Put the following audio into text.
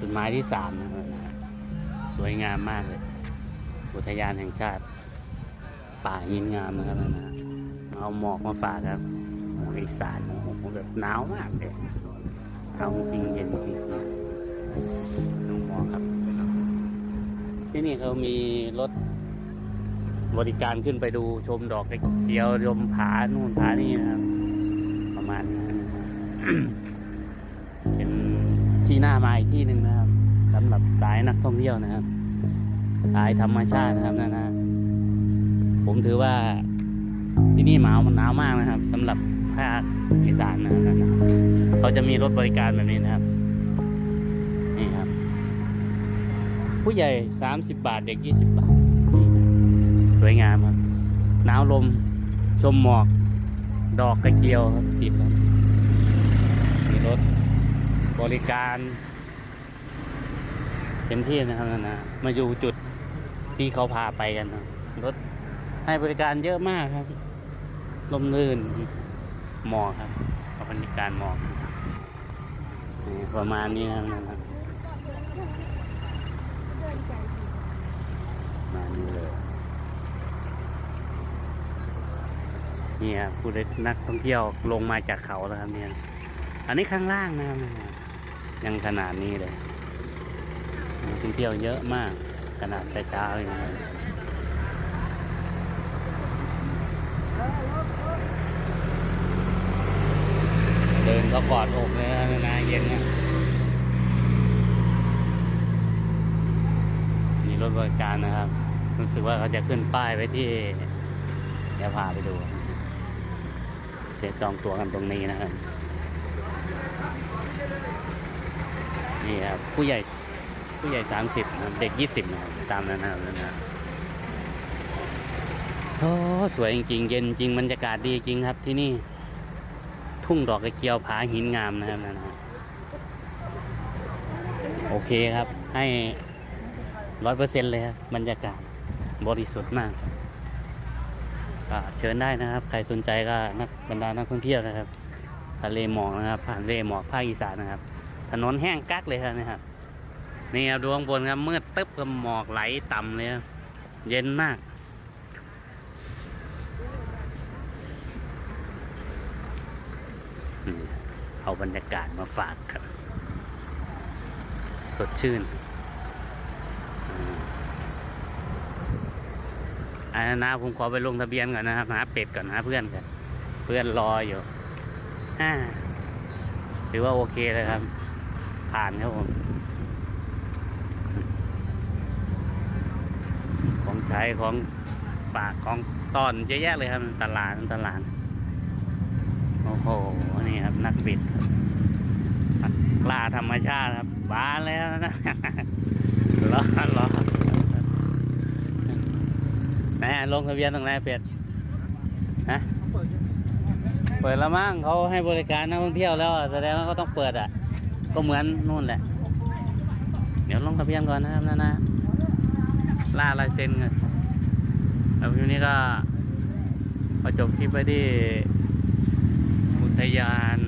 จุดหมายที่สามนะครับสวยงามมากเลย อุทยานแห่งชาติ ป่าหินงามนะครับนะนะเอาหมอกมาฝากครับหมอกอีสานโอ้โหแบบหนาวมากเลยหนาวจริงเย็นจริงดูหมอกครับ ที่นี่เขามีรถบริการขึ้นไปดูชมดอกกระเจียวชมผานู่นผานี่นะครับ ประมาณนี้นะ ที่หน่ามาอีกที่หนึ่งนะครับสำหรับสายนักท่องเที่ยวนะครับสายธรรมชาตินะครับนะนะผมถือว่าที่นี่หนาวมันหนาวมากนะครับสำหรับภาคอีสานนะครับนะเขาจะมีรถบริการแบบนี้นะครับ นี่ครับ ผู้ใหญ่สามสิบบาทเด็กยี่สิบบาทนี่สวยงามครับ หนาวลมชมหมอก ดอกกระเจียวครับติดครับมีรถ บริการเต็มที่นะครับนะนะ มาอยู่จุดที่เขาพาไปกันนะรถให้บริการเยอะมากครับ ลมลื่นหมอกครับบริการหมอกประมาณนี้นะครับนะครับประมาณนี้เลยเนี่ยผู้นักท่องเที่ยวลงมาจากเขาแล้วครับเนี่ย อันนี้ข้างล่างนะครับ ยังขนาดนี้เลยนักท่องเที่ยวเยอะมาก ขนาดแต่เช้าอย่างนี้เดินก็กอดอกเลยนะนาเย็นนะมีรถบริการนะครับ รู้สึกว่าเขาจะขึ้นป้ายไว้ที่เดี๋ยวพาไปดู เสียจองตัวกันตรงนี้นะครับ นี่ครับผู้ใหญ่ผู้ใหญ่สามสิบเด็กยี่สิบนะครับตามนั้นนะครับนะโอ้สวยจริงๆเย็นจริงบรรยากาศดีจริงครับที่นี่ ทุ่งดอกกระเจียวผาหินงามนะครับนะโอเคครับ ให้ร้อยเปอร์เซ็นต์เลยครับบรรยากาศบริสุทธิ์มากก็เชิญได้นะครับ ใครสนใจก็นักบรรดานักท่องเที่ยวนะครับ ทะเลหมอกนะครับ ผ่านทะเลหมอกภาคอีสานนะครับ ถนนแห้งกักเลยครับนะครับนี่ครับดวงบนครับมืดตึ๊บกับหมอกไหลต่ำเลยเย็นมากเอาบรรยากาศมาฝากครับ สดชื่นอันนั้นนะผมขอไปลงทะเบียนก่อนนะครับหาเป็ดก่อนหาเพื่อนกันเพื่อนรออยู่ถือว่าโอเคเลยครับ ผ่านครับผมของใช้ของปากของตอนเยอะแยะเลยครับตลาดตลาดโอ้โหนี่ครับนักบิดนักล่าธรรมชาติครับบานแล้วนะรอรอไหนลงทะเบียนตรงไหนเป็ดฮะเปิดแล้วมั้งเขาให้บริการนักท่องเที่ยวแล้วแสดงว่าเขาต้องเปิดอะ ก็เหมือนนู่นแหละ เดี๋ยวลงทะเบียนก่อนนะครับนะนะล่าลายเซ็นเงินแล้วทีนี้ก็พอจบคลิปไปที่อุทยาน